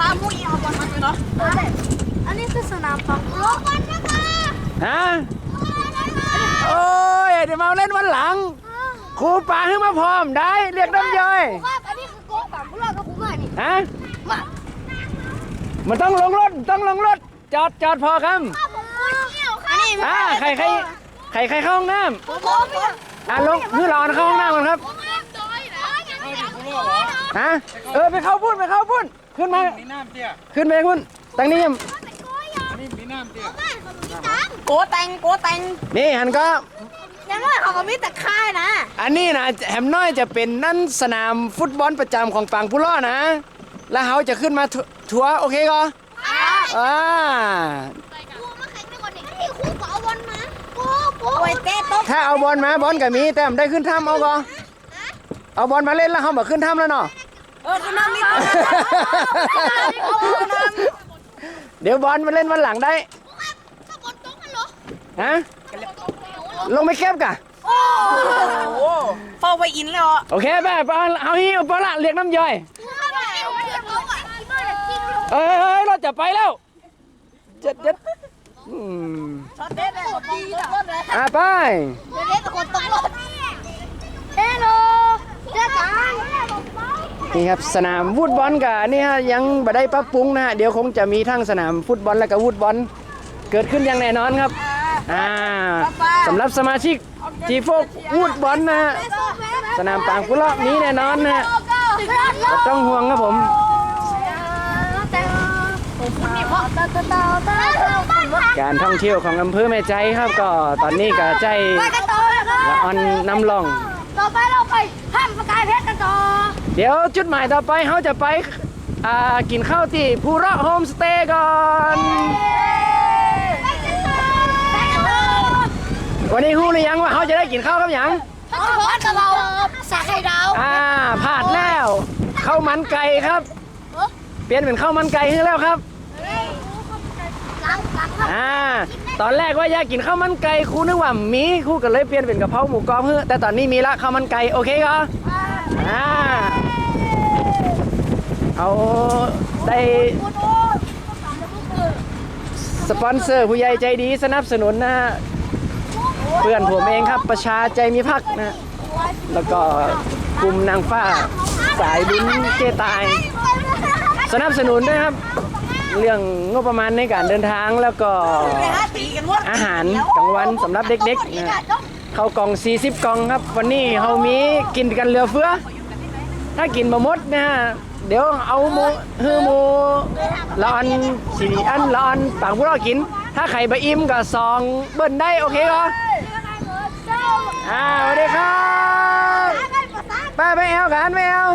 พามุ้ยเอาบอลมาเลยเนาะอันนี้คือสนามปังโลบอลนะคะฮะโอ้ยเดี๋ยวมาเล่นวันหลังครูปาให้มาพร้อมได้เรียกน้ำย่อยครับอันนี้คือโก้ปังโลกับผมมานี่ฮะมันต้องลงรถต้องลงรถจอดจอดพอครับถ้าผมพูดเที่ยวค่ะนี่อ่าใครใครใครใครเข้าห้องน้ผมผมเนี่ยำอ่าลงมือรอนเข้าห้องน้ำก่อนครับผมเล่นจอยนะยังไม่อยากพูดเลยนะฮะเออไปเข้าพุ่นไปเข้าพุ่น ขึ้นมา มีน้ำเตี้ยขึ้นไปพุ่นตั้งนี้ยังเป็นโก้ยานี่มีน้ำเตี้ยบ้านเขามีตังค์โกแตงโกแตงนี่หันก็ ยังว่าเขาก็มีแต่ค่ายนะอันนี้นะแหมน้อยจะเป็นนั่นสนามฟุตบอลประจำของปังพุล่อนะ แล้วเขาจะขึ้นมาทัวทัวร์โอเคก็อ่าครูมาแข่งด้วยกันนี่ครูก็เอาบอลมาโก้โก้โอ้ยเต้ตกถ้าเอาบอลมาบอลก็มีแต่มได้ขึ้นถ้ำเอาก็เอาบอลมาเล่นแล้วเขาบอกขึ้นถ้ำแล้วเนาะ เออคือน้ำนี่เดี๋ยวบอลมาเล่นวันหลังได้ถ้าบอลตกมันเหรอฮะ ลงไปแคบกะโอ้โหเฝ้าไปอินเลยอะโอเคไปไปเอาเอาฮีเอาปละเรียกน้ำย่อยถ้าบอลเกี่ยวเกี่ยวเขาอะที่บ้านจริงเลยเอ้ยเอ้ยเราจะไปแล้วเจ็ดเจ็ดอืมช็อตเด็ดเลยดีนะอะไปเดี๋ยว นี่ครับสนามฟุตบอลกับนี่ฮะยังบ่ได้ปรับปรุงนะฮะเดี๋ยวคงจะมีทั้งสนามฟุตบอลและก็ฟุตบอลเกิดขึ้นอย่างแน่นอนครับอ่าสำหรับสมาชิกจีโฟกฟุตบอลนะฮะสนามปางกุละมีแน่นอนนะฮะต้องห่วงครับผมการท่องเที่ยวของอำเภอแม่ใจครับก็ตอนนี้ก็ใจอเละออนน้ำล่อง ต่อไปเราไปห้ามประกายเพชรกันต่อ เดี๋ยวจุดหมายต่อไปเขาจะไปอ่ากินข้าวที่ภูระโฮมสเตย์ก่อนไปกันต่อไปกันต่อวันนี้ฮู้หรือยังว่าเขาจะได้กินข้าวกับหยังถ้าจะบอกกับเราสาไข่ดาว อ่าพลาดแล้วข้าวมันไก่ครับ เปลี่ยนเป็นข้าวมันไก่ให้แล้วครับหลังหลังครับอ่าตอนแรกว่าอยากกินข้าวมันไก่ครูนึกว่ามีครูก็เลยเปลี่ยนเป็นกะเพราหมูกรอบเพื่อแต่ตอนนี้มีละข้าวมันไก่โอเคก็อ่า เอาได้สปอนเซอร์ผู้ใหญ่ใจดีสนับสนุนนะฮะเพื่อนผมเองครับประชาใจมีพักนะแล้วก็กลุ่มนางฟ้าสายบุญเจตาย สนับสนุนด้วยครับ เรื่องงบประมาณในการเดินทางแล้วก็อาหารกลางวันสำหรับเด็กๆนะเข้ากล่อง 40 กล่องครับ วันนี้เขามีกินกันเหลือเฟือ ถ้ากินบะมดนะฮะ เดี๋ยวเอาหมูฮือหมูละอันสีอันละอันปากพวกเรากิน ถ้าไข่บอิ่มก็ซองเบิ้ลได้โอเคก็อ่าสวัสดีครับไปไปแอลกันไปแอล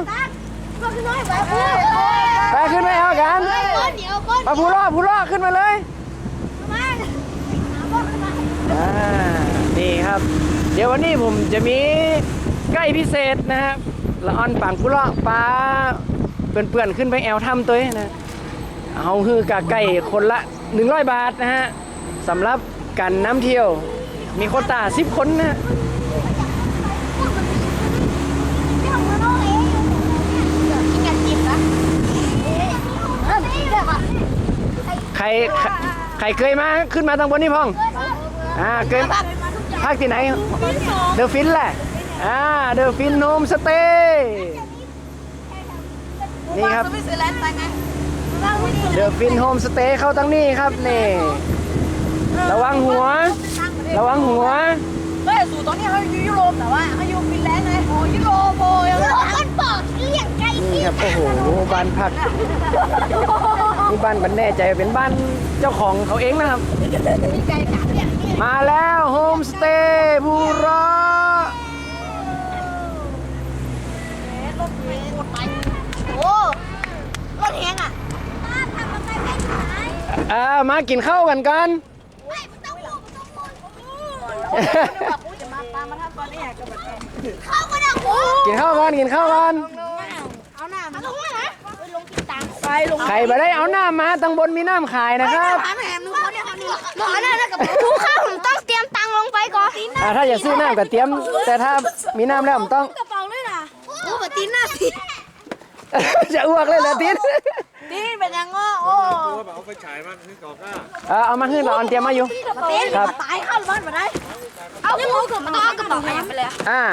ไปขึ้นไปแอลกันมาพูล่อพูล่อขึ้นมาเลยอ่านี่ครับ เดี๋ยววันนี้ผมจะมีใกล้พิเศษนะครับละออนปังพุเลาปลา เปื่อนๆขึ้นไปแอลถ้ำตัวนี้นะเอาคือกะไก่คนละ 100 บาทนะฮะสำหรับการน้ำเที่ยว มีโควตา10 คนนะใครใครเคยมาขึ้นมาทางบนนี่พองอ่าเคยภาคที่ไหน เดอะฟินแหละอ่าเดอะฟินโฮมสเตย์ นี่ครับ สวิตเซอร์แลนด์ไปไงเดอะฟินโฮมสเตย์เข้าตั้งนี่ครับนี่ระวังหัว ระวังหัวเฮ้ยสู่ตอนนี้เขาอยู่ยุโรปแต่ว่าเขาอยู่ฟินแลนด์ไงโอ้ยุโรปโอ้ยมันบอกเรียกไก่นี่ครับโอ้โหบ้านพักนี่บ้านบันแน่ใจว่าเป็นบ้านเจ้าของเขาเองนะครับมีไก่สามอย่างนี้มาแล้วโฮมสเตย์ภูรอ โอ้รถแหงอะทำอะไรไม่ขาย อ่ามากินข้าวกันกันไม่ต้องพูดต้องพูดกูจะมาตามมาทำตอนนี้ก็แบบเข้าก็ได้กูกินข้าวกันกินข้าวกันเอาหน้ามาลงนะไปลงติดตังไปลงใครมาได้เอาหน้ำมาตังบนมีน้ำขายนะครับถามแหมนึกว่าเนี่ยคนนี้บอกหน้าแล้วกับทุกข้าวผมต้องเตรียมตังลงไปก่อนถ้าอยากซื้อน้ำก็เตรียม แต่ถ้ามีน้ำแล้วผมต้องกระเป๋าด้วยนะอ้แบบตีนหน้าสิจะอ้วกเลยเหรอทิศ นี่เป็นยังง้อโอ้ตัวแบบเอาไฟฉายมาขึ้นก่อนก็เออเอามาขึ้นละออนเตรียมมาอยู่ครับตายเข้าบ้านมาได้เอาที่มูกับมันต้องเอากระเป๋าไปเลยอ่า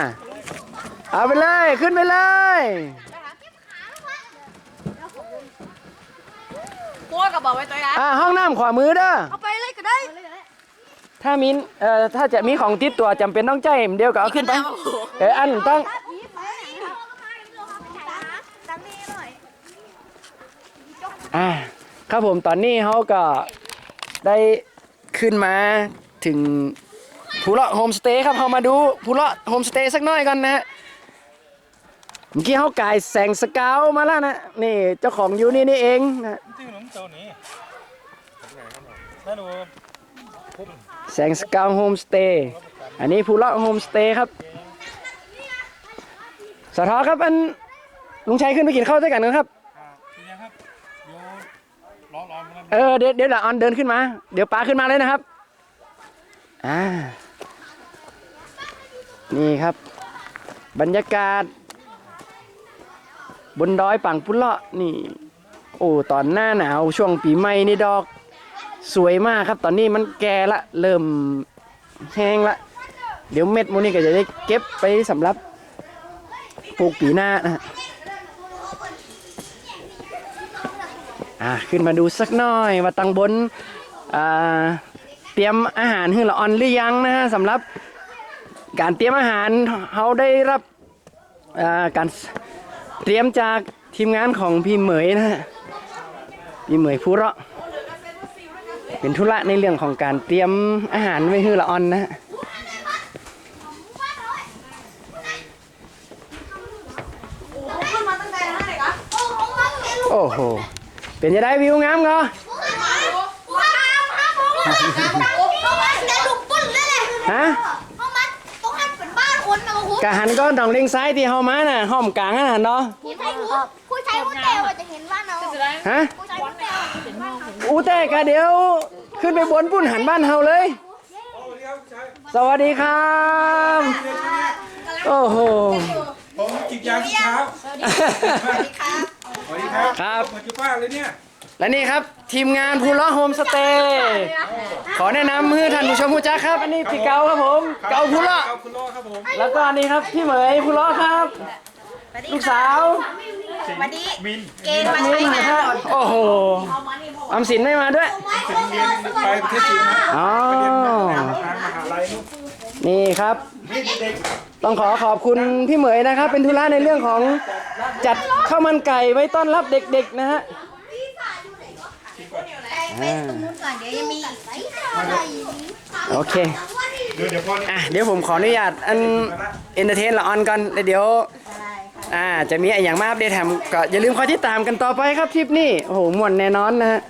เอาไปเลยขึ้นไปเลยกลัวกับบอกไว้ตัวนะอ่าห้องน้ำขวามือเด้อเอาไปเลยก็ได้ถ้ามินเอ่อถ้าจะมีของติดตัวจำเป็นต้องใจายเดียวก็เอาขึ้นไปเอออันต้องตัง ครับผมตอนนี้เขาก็ได้ขึ้นมาถึงภูเลาะโฮมสเตย์ครับเขามาดูภูเลาะโฮมสเตย์สักหน่อยก่อนนะฮะเมื่อกี้เขากายแสงสเกาวมาแล้วนะนี่เจ้าของอยู่นี่นี่เองนะจริงหรือเจ้านี้นั่นแสงสเกาวโฮมสเตย์อันนี้ภูเลาะโฮมสเตย์ครับสทอครับอันลุงชัยขึ้นไปกินข้าวด้วยกันนะครับ อ่าทีนี้ครับเดี๋ยว ร้อนร้อนมันเออเดี๋ยวเดี๋ยวละออนเดินขึ้นมา เดี๋ยวป้าขึ้นมาเลยนะครับอ่านี่ครับ บรรยากาศ บนดอยปังปุเลาะนี่ โอ้ตอนหน้าหนาวช่วงปีใหม่นี่ดอก สวยมากครับ ตอนนี้มันแก่ละเริ่มแห้งละ เดี๋ยวเม็ดโมนี่ก็จะได้เก็บไปสำหรับปลูกปีหน้านะ อะขึ้นมาดูสักหน่อยว่าตังบนอ่าเตรียมอาหารให้ละออนหรือยังนะฮะสำหรับการเตรียมอาหารเขาได้รับอ่าการเตรียมจากทีมงานของพี่เหมยนะฮะพี่เหมยผู้ระเป็นธุระในเรื่องของการเตรียมอาหารไว้ให้ละออนนะฮะขึ้นมาตั้งแต่ไหนเหรอโอ้โห เรียนลูกโอ้โหเป็นจะได้วิวงามก็ว้าวว้าวเขามาแกลูกปุ่นเลยแหละฮะเขามาตรงนั้นเป็นบ้านคนนะคุณกะหันก็ดองเล็งซ้ายที่เฮามาน่ะห้อมกลางอะเนาะผู้ชายผู้ชายผู้แต่ว่าจะเห็นบ้านเราฮะผู้ชายผู้แต่ว่าจะเห็นบ้านเราอูแต่กะเดี๋ยวขึ้นไปบนปุ่นหันบ้านเฮาเลย สวัสดีครับโอ้โหผมกินยาเช้าสวัสดีครับ ครับ มาจุป้าเลยเนี่ยและนี่ครับทีมงานภูเลาะโฮมสเตย์ขอแนะนำมือท่านผู้ชมผู้จักครับ อันนี้พี่เกาครับผม เกาภูเลาะเกาคุณโลครับผมแล้วก็อันนี้ครับพี่เหมยภูเลาะครับ ลูกสาววันนี้มินเกณฑ์มาใช้งานโอ้โหออมสินไม่มาด้วยสินเรียนไปประเทศจีนนะอ๋อไปเรียนทางมหาลัยนู่นนี่ครับนี่เด็กต้องขอขอบคุณพี่เหมยนะครับ เป็นธุระในเรื่องของ จัดข้าวมันไก่ไว้ต้อนรับเด็กๆนะฮะไปตรงนู้นก่อนเดี๋ยวยังมีอีกโอเคเดี๋ยวเดี๋ยวพออะเดี๋ยวผมขออนุญาตอันเอนเตอร์เทนละออนก่อนแล้วเดี๋ยวอ่าจะมีอะไรอย่างมาอัปเดตแถมก็อย่าลืมคอยติดตามกันต่อไปครับทริปนี้โอ้โหม่วนแน่นอนนะฮะ